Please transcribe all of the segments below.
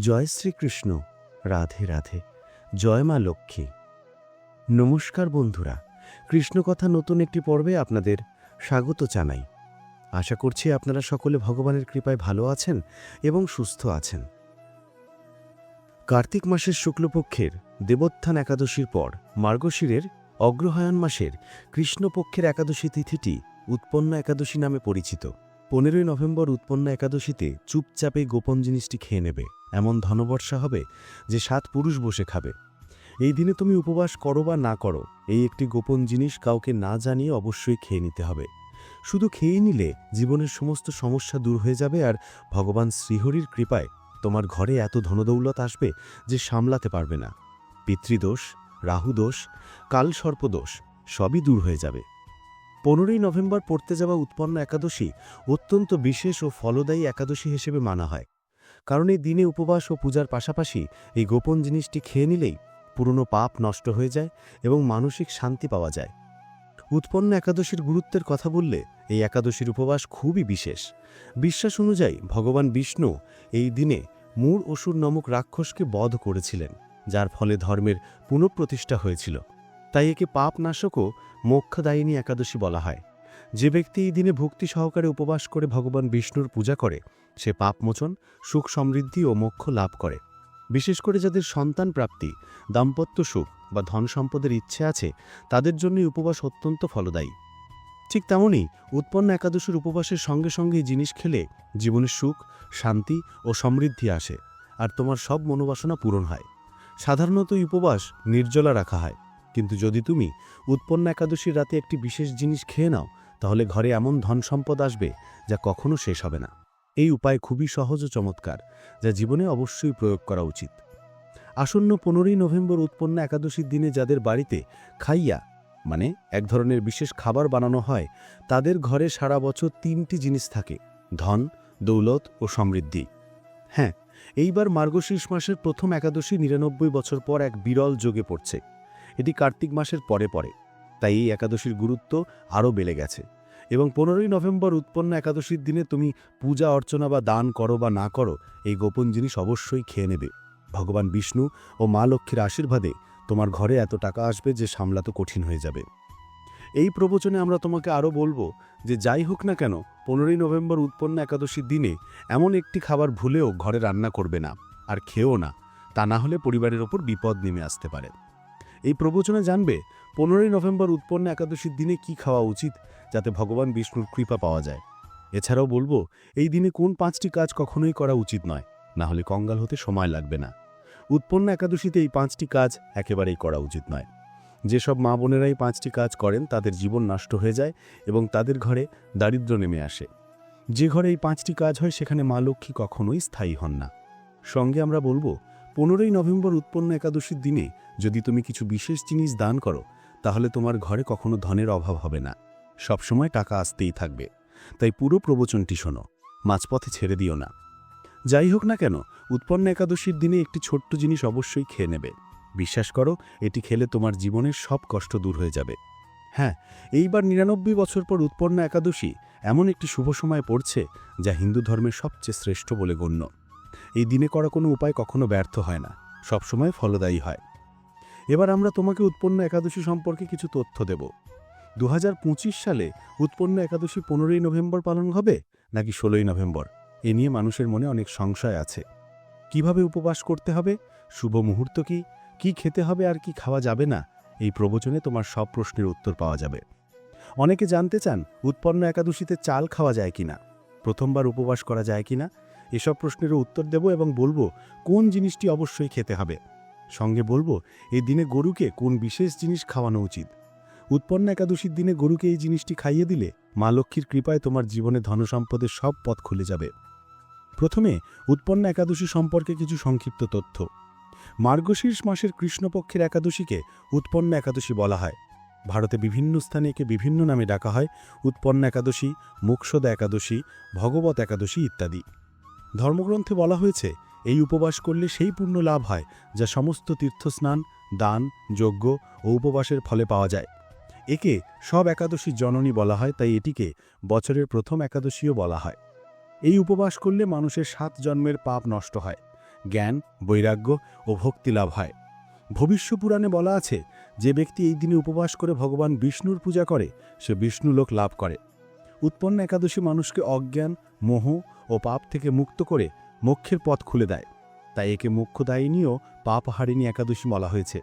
জয় শ্রীকৃষ্ণ, রাধে রাধে, জয় মা লক্ষ্মী। নমস্কার বন্ধুরা কৃষ্ণকথা নতুন একটি পর্বে আপনাদের স্বাগত জানাই। আশা করছি আপনারা সকলে ভগবানের কৃপায় ভালো আছেন এবং সুস্থ আছেন। কার্তিক মাসের শুক্লপক্ষের দেবোত্থান একাদশীর পর মার্গশিরের অগ্রহায়ণ মাসের কৃষ্ণপক্ষের একাদশী তিথিটি উৎপন্ন একাদশী নামে পরিচিত। পনেরোই নভেম্বর উৎপন্ন একাদশীতে চুপচাপে গোপন জিনিসটি খেয়ে নেবে, এমন ধনবর্ষা হবে যে সাত পুরুষ বসে খাবে। এই দিনে তুমি উপবাস করো বা না করো, এই একটি গোপন জিনিস কাউকে না জানিয়ে অবশ্যই খেয়ে নিতে হবে। শুধু খেয়ে নিলে জীবনের সমস্ত সমস্যা দূর হয়ে যাবে আর ভগবান শ্রীহরির কৃপায় তোমার ঘরে এত ধনদৌলত আসবে যে সামলাতে পারবে না। পিতৃদোষ, রাহুদোষ, কালসর্পদোষ সবই দূর হয়ে যাবে। পনেরোই নভেম্বর পড়তে যাওয়া উৎপন্ন একাদশী অত্যন্ত বিশেষ ও ফলদায়ী একাদশী হিসেবে মানা হয়। কারণ এই দিনে উপবাস ও পূজার পাশাপাশি এই গোপন জিনিসটি খেয়ে নিলেই পুরনো পাপ নষ্ট হয়ে যায় এবং মানসিক শান্তি পাওয়া যায়। উৎপন্ন একাদশীর গুরুত্বের কথা বললে এই একাদশীর উপবাস খুবই বিশেষ। বিশ্বাস অনুযায়ী ভগবান বিষ্ণু এই দিনে মূর অসুর নামক রাক্ষসকে বধ করেছিলেন, যার ফলে ধর্মের পুনঃপ্রতিষ্ঠা হয়েছিল। তাই একে পাপ নাশক ও মোক্ষদায়িনী একাদশী বলা হয়। যে ব্যক্তি এই দিনে ভক্তি সহকারে উপবাস করে ভগবান বিষ্ণুর পূজা করে, সে পাপমোচন, সুখ সমৃদ্ধি ও মোক্ষ লাভ করে। বিশেষ করে যাদের সন্তান প্রাপ্তি, দাম্পত্য সুখ বা ধন সম্পদের ইচ্ছে আছে, তাদের জন্য উপবাস অত্যন্ত ফলদায়ী। ঠিক তেমনই উৎপন্ন একাদশীর উপবাসের সঙ্গে সঙ্গে জিনিস খেলে জীবনে সুখ, শান্তি ও সমৃদ্ধি আসে, আর তোমার সব মনোবাসনা পূরণ হয়। সাধারণত এই উপবাস নির্জলা রাখা হয়। কিন্তু যদি তুমি উৎপন্ন একাদশীর রাতে একটি বিশেষ জিনিস খেয়ে নাও, তাহলে ঘরে এমন ধন সম্পদ আসবে যা কখনো শেষ হবে না। এই উপায় খুবই সহজ ও চমৎকার, যা জীবনে অবশ্যই প্রয়োগ করা উচিত। আসন্ন পনেরোই নভেম্বর উৎপন্ন একাদশীর দিনে যাদের বাড়িতে খাইয়া মানে এক ধরনের বিশেষ খাবার বানানো হয়, তাদের ঘরে সারা বছর তিনটি জিনিস থাকে, ধন, দৌলত ও সমৃদ্ধি। হ্যাঁ এইবার মার্গশীর্ষ মাসের প্রথম একাদশী নিরানব্বই বছর পর এক বিরল যোগে পড়ছে। এটি কার্তিক মাসের পরে পরে, তাই এই একাদশীর গুরুত্ব আরও বেড়ে গেছে। এবং পনেরোই নভেম্বর উৎপন্ন একাদশীর দিনে তুমি পূজা অর্চনা বা দান করো বা না করো, এই গোপন জিনিস অবশ্যই খেয়ে নেবে। ভগবান বিষ্ণু ও মা লক্ষ্মীর আশীর্বাদে তোমার ঘরে এত টাকা আসবে যে সামলাতো কঠিন হয়ে যাবে। এই প্রবচনে আমরা তোমাকে আরও বলব যে যাই হোক না কেন, পনেরোই নভেম্বর উৎপন্ন একাদশীর দিনে এমন একটি খাবার ভুলেও ঘরে রান্না করবে না আর খেও না, তা না হলে পরিবারের ওপর বিপদ নেমে আসতে পারে। এই প্রবচনে জানবে, পনেরোই নভেম্বর উৎপন্ন একাদশীর দিনে কি খাওয়া উচিত, যাতে ভগবান বিষ্ণুর কৃপা পাওয়া যায়। এছাড়াও বলব, এই দিনে কোন পাঁচটি কাজ কখনোই করা উচিত নয় না হলে কঙ্গাল হতে সময় লাগবে না। উৎপন্ন একাদশীতে এই পাঁচটি কাজ একেবারেই করা উচিত নয়। যেসব মা বোনেরাই পাঁচটি কাজ করেন, তাদের জীবন নষ্ট হয়ে যায় এবং তাদের ঘরে দারিদ্র্য নেমে আসে। যে ঘরে এই পাঁচটি কাজ হয়, সেখানে মা লক্ষ্মী কখনোই স্থায়ী হন না। সঙ্গে আমরা বলব পনেরোই নভেম্বর উৎপন্ন একাদশীর দিনে যদি তুমি কিছু বিশেষ জিনিস দান করো, তাহলে তোমার ঘরে কখনো ধনের অভাব হবে না। সবসময় টাকা আসতেই থাকবে। তাই পুরো প্রবচনটি শোনো, মাঝপথে ছেড়ে দিও না। যাই হোক না কেন, উৎপন্ন একাদশীর দিনে একটি ছোট্ট জিনিস অবশ্যই খেয়ে নেবে। বিশ্বাস করো, এটি খেলে তোমার জীবনের সব কষ্ট দূর হয়ে যাবে। হ্যাঁ এইবার নিরানব্বই বছর পর উৎপন্ন একাদশী এমন একটি শুভ সময় পড়ছে, যা হিন্দু ধর্মের সবচেয়ে শ্রেষ্ঠ বলে গণ্য। এই দিনে করা কোনো উপায় কখনো ব্যর্থ হয় না। সবসময় ফলদায়ী হয়। এবার আমরা তোমাকে উৎপন্ন একাদশী সম্পর্কে কিছু তথ্য দেব। দু হাজার পঁচিশ সালে উৎপন্ন একাদশী পনেরোই নভেম্বর পালন হবে নাকি ষোলোই নভেম্বর? এ নিয়ে মানুষের মনে অনেক সংশয় আছে। কীভাবে উপবাস করতে হবে? শুভ মুহূর্ত কি? কি খেতে হবে আর কি খাওয়া যাবে না? এই প্রবচনে তোমার সব প্রশ্নের উত্তর পাওয়া যাবে। অনেকে জানতে চান, উৎপন্ন একাদশীতে চাল খাওয়া যায় কিনা? প্রথমবার উপবাস করা যায় কিনা? এসব প্রশ্নেরও উত্তর দেব এবং বলব, কোন জিনিসটি অবশ্যই খেতে হবে? সঙ্গে বলব, এই দিনে গরুকে কোন বিশেষ জিনিস খাওয়ানো উচিত? উৎপন্ন একাদশীর দিনে গরুকে এই জিনিসটি খাইয়ে দিলে মা লক্ষ্মীর কৃপায় তোমার জীবনে ধনসম্পদের সব পথ খুলে যাবে। প্রথমে, উৎপন্ন একাদশী সম্পর্কে কিছু সংক্ষিপ্ত তথ্য। মার্গশীর্ষ মাসের কৃষ্ণপক্ষের একাদশীকে উৎপন্ন একাদশী বলা হয়। ভারতে বিভিন্ন স্থানে একে বিভিন্ন নামে ডাকা হয়, উৎপন্ন একাদশী মুক্ষদা একাদশী, ভগবত একাদশী ইত্যাদি। ধর্মগ্রন্থে বলা হয়েছে, এই উপবাস করলে সেই পুণ্য লাভ হয়, যা সমস্ত তীর্থস্নান, দান, যজ্ঞ ও উপবাসের ফলে পাওয়া যায়। একে সব একাদশী জননী বলা হয়, তাই এটিকে বছরের প্রথম একাদশীও বলা হয়। এই উপবাস করলে মানুষের সাত জন্মের পাপ নষ্ট হয়, জ্ঞান, বৈরাগ্য ও ভক্তি লাভ হয়। ভবিষ্য পুরাণে বলা আছে, যে ব্যক্তি এই দিনে উপবাস করে ভগবান বিষ্ণুর পূজা করে, সে বিষ্ণুলোক লাভ করে। উৎপন্ন একাদশী মানুষকে অজ্ঞান, মোহ ও পাপ থেকে মুক্ত করে মোক্ষের পথ খুলে দেয়। তাই একে মোক্ষদায়িনীও পাপহারিণী একাদশী বলা হয়েছে।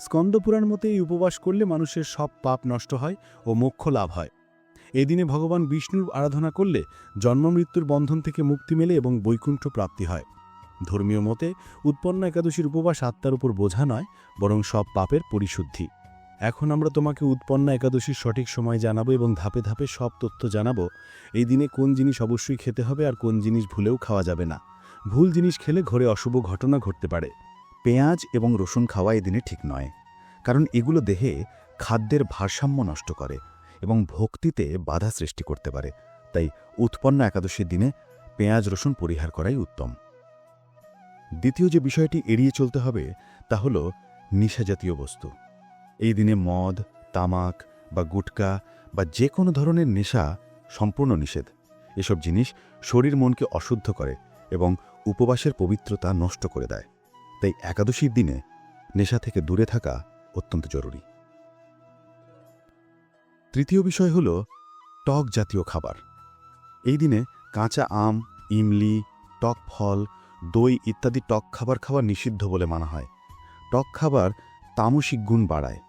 স্কন্দপুরাণ মতে এই উপবাস করলে মানুষের সব পাপ নষ্ট হয় ও মোক্ষ লাভ হয়। এদিনে ভগবান বিষ্ণুর আরাধনা করলে জন্মমৃত্যুর বন্ধন থেকে মুক্তি মেলে এবং বৈকুণ্ঠ প্রাপ্তি হয়। ধর্মীয় মতে উৎপন্ন একাদশীর উপবাস আত্মার উপর বোঝা নয়, বরং সব পাপের পরিশুদ্ধি। এখন আমরা তোমাকে উৎপন্ন একাদশীর সঠিক সময় জানাব এবং ধাপে ধাপে সব তথ্য জানাব। এই দিনে কোন জিনিস অবশ্যই খেতে হবে আর কোন জিনিস ভুলেও খাওয়া যাবে না। ভুল জিনিস খেলে ঘরে অশুভ ঘটনা ঘটতে পারে। পেঁয়াজ এবং রসুন খাওয়া এদিনে ঠিক নয়। কারণ এগুলো দেহে খাদ্যের ভারসাম্য নষ্ট করে এবং ভক্তিতে বাধা সৃষ্টি করতে পারে। তাই উৎপন্ন একাদশীর দিনে পেঁয়াজ, রসুন পরিহার করাই উত্তম। দ্বিতীয় যে বিষয়টি এড়িয়ে চলতে হবে তা হল নিশাজাতীয় বস্তু। এই দিনে মদ, তামাক বা গুটকা বা যে কোনো ধরনের নেশা সম্পূর্ণ নিষেধ। এসব জিনিস শরীর মনকে অশুদ্ধ করে এবং উপবাসের পবিত্রতা নষ্ট করে দেয়। তাই একাদশীর দিনে নেশা থেকে দূরে থাকা অত্যন্ত জরুরি। তৃতীয় বিষয় হল টক জাতীয় খাবার। এই দিনে কাঁচা আম, ইমলি, টক ফল, দই ইত্যাদি টক খাবার খাওয়া নিষিদ্ধ বলে মানা হয়। টক খাবার তামসিক গুণ বাড়ায়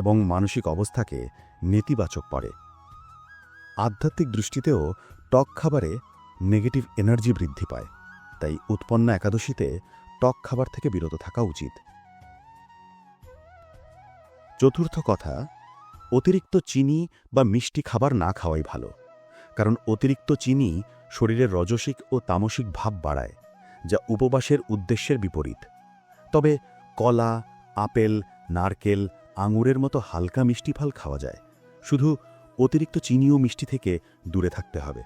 এবং মানসিক অবস্থাকে নেতিবাচক পড়ে আধ্যাত্মিক দৃষ্টিতেও টক খাবারে নেগেটিভ এনার্জি বৃদ্ধি পায়, তাই উৎপন্ন একাদশীতে টক খাবার থেকে বিরত থাকা উচিত। চতুর্থ কথা, অতিরিক্ত চিনি বা মিষ্টি খাবার না খাওয়াই ভালো, কারণ অতিরিক্ত চিনি শরীরের রজসিক ও তামসিক ভাব বাড়ায়, যা উপবাসের উদ্দেশ্যের বিপরীত। তবে কলা, আপেল নারকেল, আঙুরের মতো হালকা মিষ্টি ফল খাওয়া যায়। শুধু অতিরিক্ত চিনি ও মিষ্টি থেকে দূরে থাকতে হবে।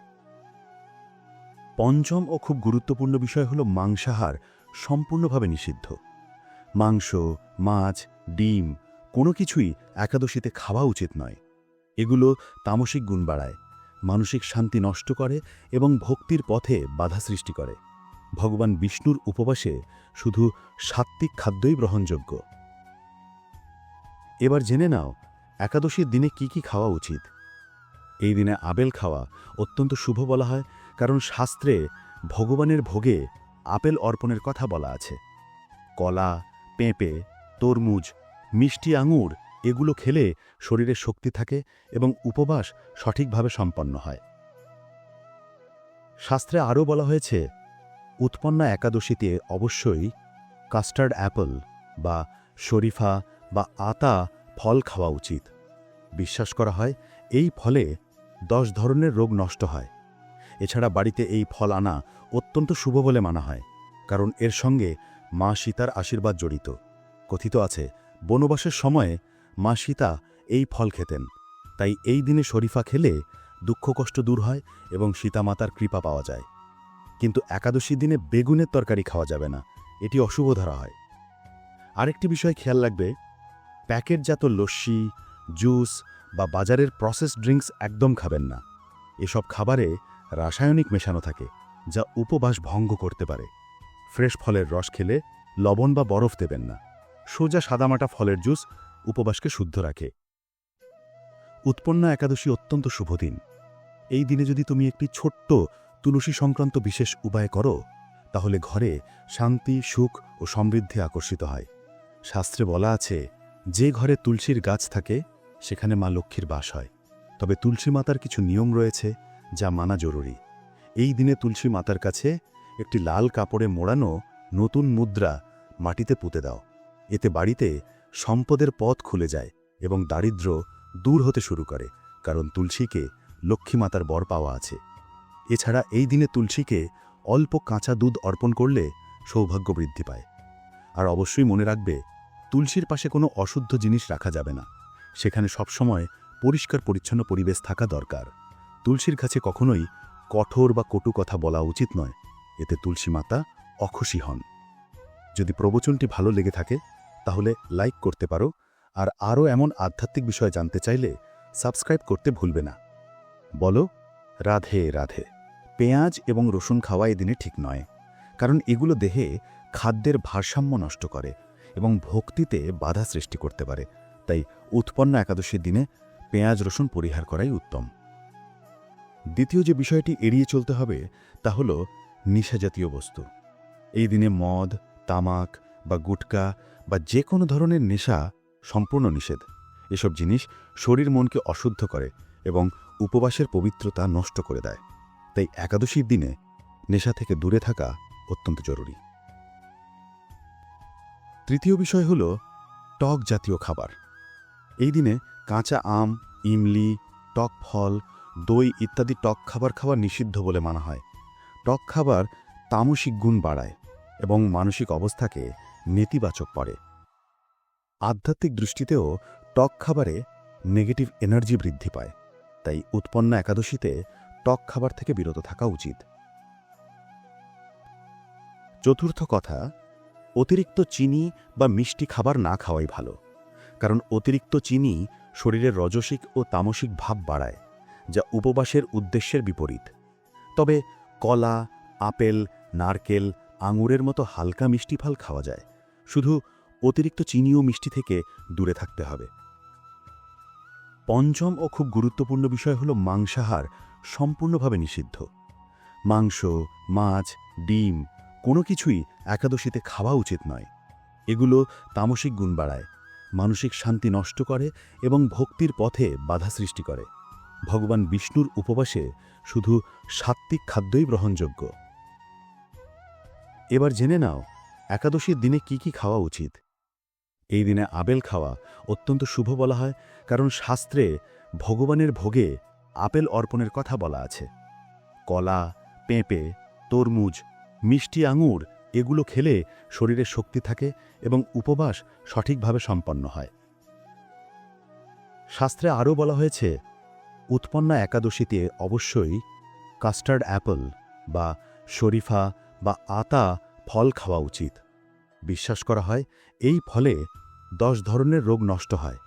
পঞ্চম ও খুব গুরুত্বপূর্ণ বিষয় হল মাংসাহার সম্পূর্ণভাবে নিষিদ্ধ। মাংস, মাছ, ডিম কোনো কিছুই একাদশীতে খাওয়া উচিত নয়। এগুলো তামসিক গুণ বাড়ায়, মানসিক শান্তি নষ্ট করে এবং ভক্তির পথে বাধা সৃষ্টি করে। ভগবান বিষ্ণুর উপবাসে শুধু সাত্ত্বিক খাদ্যই গ্রহণযোগ্য। এবার জেনে নাও, একাদশীর দিনে কি কি খাওয়া উচিত। এই দিনে আবেল খাওয়া অত্যন্ত শুভ বলা হয়, কারণ শাস্ত্রে ভগবানের ভোগে আপেল অর্পণের কথা বলা আছে। কলা, পেঁপে, তরমুজ, মিষ্টি আঙুর এগুলো খেলে শরীরে শক্তি থাকে এবং উপবাস সঠিকভাবে সম্পন্ন হয়। শাস্ত্রে আরও বলা হয়েছে, উৎপন্না একাদশীতে অবশ্যই কাস্টার্ড অ্যাপল বা শরীফা বা আতা ফল খাওয়া উচিত। বিশ্বাস করা হয়, এই ফলে দশ ধরনের রোগ নষ্ট হয়। এছাড়া বাড়িতে এই ফল আনা অত্যন্ত শুভ বলে মানা হয়, কারণ এর সঙ্গে মা সীতার আশীর্বাদ জড়িত। কথিত আছে, বনবাসের সময়ে মা সীতা এই ফল খেতেন, তাই এই দিনে শরীফা খেলে দুঃখ কষ্ট দূর হয় এবং সীতামাতার কৃপা পাওয়া যায়। কিন্তু একাদশী দিনে বেগুনের তরকারি খাওয়া যাবে না, এটি অশুভ ধরা হয়। আরেকটি বিষয় খেয়াল রাখবে প্যাকেটজাত লস্যি, জুস বা বাজারের প্রসেস ড্রিঙ্কস একদম খাবেন না। এসব খাবারে রাসায়নিক মেশানো থাকে, যা উপবাস ভঙ্গ করতে পারে। ফ্রেশ ফলের রস খেলে লবণ বা বরফ দেবেন না। সোজা সাদামাটা ফলের জুস উপবাসকে শুদ্ধ রাখে। উৎপন্ন একাদশী অত্যন্ত শুভ দিন। এই দিনে যদি তুমি একটি ছোট্ট তুলসী সংক্রান্ত বিশেষ উপায় করো, তাহলে ঘরে শান্তি, সুখ ও সমৃদ্ধি আকর্ষিত হয়। শাস্ত্রে বলা আছে যে ঘরে তুলসীর গাছ থাকে, সেখানে মা লক্ষ্মীর বাস হয়। তবে তুলসী মাতার কিছু নিয়ম রয়েছে, যা মানা জরুরি। এই দিনে তুলসী মাতার কাছে একটি লাল কাপড়ে মোড়ানো নতুন মুদ্রা মাটিতে পুঁতে দাও। এতে বাড়িতে সম্পদের পথ খুলে যায় এবং দারিদ্র্য দূর হতে শুরু করে, কারণ তুলসীকে লক্ষ্মীমাতার বর পাওয়া আছে। এছাড়া এই দিনে তুলসীকে অল্প কাঁচা দুধ অর্পণ করলে সৌভাগ্য বৃদ্ধি পায়। আর অবশ্যই মনে রাখবে তুলসীর পাশে কোনো অশুদ্ধ জিনিস রাখা যাবে না। সেখানে সবসময় পরিষ্কার পরিচ্ছন্ন পরিবেশ থাকা দরকার। তুলসীর কাছে কখনোই কঠোর বা কটু কথা বলা উচিত নয়। এতে তুলসী মাতা অখুশি হন। যদি প্রবচনটি ভালো লেগে থাকে, তাহলে লাইক করতে পারো, আর আরও এমন আধ্যাত্মিক বিষয় জানতে চাইলে সাবস্ক্রাইব করতে ভুলবে না। বলো, রাধে রাধে। পেঁয়াজ এবং রসুন খাওয়া এদিনে ঠিক নয়, কারণ এগুলো দেহে খাদ্যের ভারসাম্য নষ্ট করে। এবং ভক্তিতে বাধা সৃষ্টি করতে পারে। তাই উৎপন্ন একাদশীর দিনে পেঁয়াজ রসুন পরিহার করাই উত্তম। দ্বিতীয় যে বিষয়টি এড়িয়ে চলতে হবে, তা হল নিশাজাতীয় বস্তু। এই দিনে মদ, তামাক বা গুটকা বা যে কোনো ধরনের নেশা সম্পূর্ণ নিষেধ। এসব জিনিস শরীর মনকে অশুদ্ধ করে এবং উপবাসের পবিত্রতা নষ্ট করে দেয়। তাই একাদশীর দিনে নেশা থেকে দূরে থাকা অত্যন্ত জরুরি। তৃতীয় বিষয় হল টক জাতীয় খাবার। এই দিনে কাঁচা আম, ইমলি, টক ফল, দই ইত্যাদি টক খাবার খাওয়া নিষিদ্ধ বলে মানা হয়। টক খাবার তামসিক গুণ বাড়ায় এবং মানসিক অবস্থাকে নেতিবাচক করে। আধ্যাত্মিক দৃষ্টিতেও টক খাবারে নেগেটিভ এনার্জি বৃদ্ধি পায়, তাই উৎপন্ন একাদশীতে টক খাবার থেকে বিরত থাকা উচিত। চতুর্থ কথা অতিরিক্ত চিনি বা মিষ্টি খাবার না খাওয়াই ভালো, কারণ অতিরিক্ত চিনি শরীরের রজসিক ও তামসিক ভাব বাড়ায়, যা উপবাসের উদ্দেশ্যের বিপরীত। তবে কলা, আপেল, নারকেল, আঙুরের মতো হালকা মিষ্টি ফল খাওয়া যায়। শুধু অতিরিক্ত চিনি ও মিষ্টি থেকে দূরে থাকতে হবে। পঞ্চম ও খুব গুরুত্বপূর্ণ বিষয় হল মাংসাহার সম্পূর্ণভাবে নিষিদ্ধ। মাংস, মাছ, ডিম কোনো কিছুই একাদশীতে খাওয়া উচিত নয়। এগুলো তামসিক গুণ বাড়ায়, মানসিক শান্তি নষ্ট করে এবং ভক্তির পথে বাধা সৃষ্টি করে। ভগবান বিষ্ণুর উপবাসে শুধু সাত্ত্বিক খাদ্যই গ্রহণযোগ্য। এবার জেনে নাও, একাদশীর দিনে কি কি খাওয়া উচিত। এই দিনে আপেল খাওয়া অত্যন্ত শুভ বলা হয়, কারণ শাস্ত্রে ভগবানের ভোগে আপেল অর্পণের কথা বলা আছে। কলা, পেঁপে, তরমুজ মিষ্টি আঙুর, এগুলো খেলে শরীরে শক্তি থাকে এবং উপবাস সঠিকভাবে সম্পন্ন হয়। শাস্ত্রে আরও বলা হয়েছে, উৎপন্না একাদশীতে অবশ্যই কাস্টার্ড অ্যাপল বা শরীফা বা আতা ফল খাওয়া উচিত। বিশ্বাস করা হয়, এই ফলে দশ ধরনের রোগ নষ্ট হয়।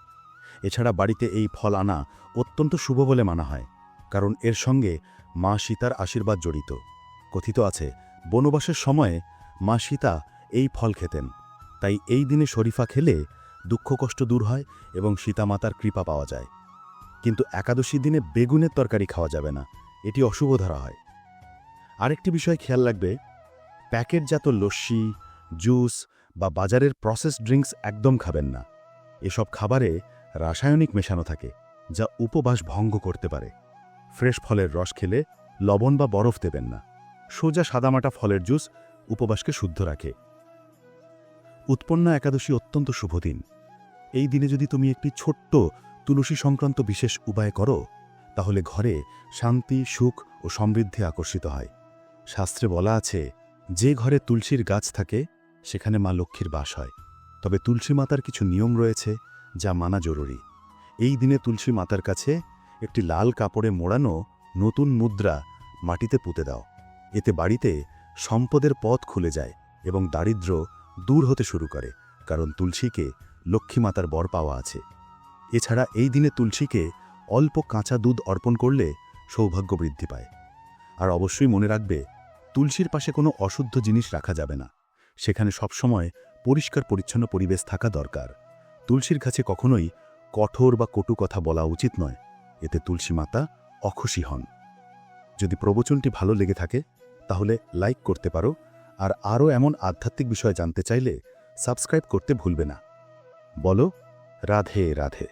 এছাড়া বাড়িতে এই ফল আনা অত্যন্ত শুভ বলে মানা হয়, কারণ এর সঙ্গে মা সীতার আশীর্বাদ জড়িত। কথিত আছে বনবাসের সময়ে মা সীতা এই ফল খেতেন। তাই এই দিনে শরীফা খেলে দুঃখ কষ্ট দূর হয় এবং সীতামাতার কৃপা পাওয়া যায়। কিন্তু একাদশী দিনে বেগুনের তরকারি খাওয়া যাবে না। এটি অশুভ ধরা হয়। আরেকটি বিষয় খেয়াল রাখবে, প্যাকেটজাত লস্যি, জুস বা বাজারের প্রসেস ড্রিঙ্কস একদম খাবেন না। এসব খাবারে রাসায়নিক মেশানো থাকে, যা উপবাস ভঙ্গ করতে পারে। ফ্রেশ ফলের রস খেলে লবণ বা বরফ দেবেন না। সোজা সাদামাটা ফলের জুস উপবাসকে শুদ্ধ রাখে। উৎপন্ন একাদশী অত্যন্ত শুভ দিন। এই দিনে যদি তুমি একটি ছোট্ট তুলসী সংক্রান্ত বিশেষ উপায় করো, তাহলে ঘরে শান্তি, সুখ ও সমৃদ্ধি আকর্ষিত হয়। শাস্ত্রে বলা আছে, যে ঘরে তুলসীর গাছ থাকে, সেখানে মা লক্ষ্মীর বাস হয়। তবে তুলসী মাতার কিছু নিয়ম রয়েছে, যা মানা জরুরি। এই দিনে তুলসী মাতার কাছে একটি লাল কাপড়ে মোড়ানো নতুন মুদ্রা মাটিতে পুঁতে দাও। এতে বাড়িতে সম্পদের পথ খুলে যায় এবং দারিদ্র্য দূর হতে শুরু করে, কারণ তুলসীকে লক্ষ্মীমাতার বর পাওয়া আছে। এছাড়া এই দিনে তুলসীকে অল্প কাঁচা দুধ অর্পণ করলে সৌভাগ্য বৃদ্ধি পায়। আর অবশ্যই মনে রাখবে, তুলসীর পাশে কোনো অশুদ্ধ জিনিস রাখা যাবে না। সেখানে সবসময় পরিষ্কার পরিচ্ছন্ন পরিবেশ থাকা দরকার। তুলসীর কাছে কখনোই কঠোর বা কটু কথা বলা উচিত নয়। এতে তুলসী মাতা অখুশি হন। যদি প্রবচনটি ভালো লেগে থাকে তাহলে লাইক করতে পারো আর আরও এমন আধ্যাত্মিক বিষয় জানতে চাইলে সাবস্ক্রাইব করতে ভুলবে না। বলো রাধে রাধে।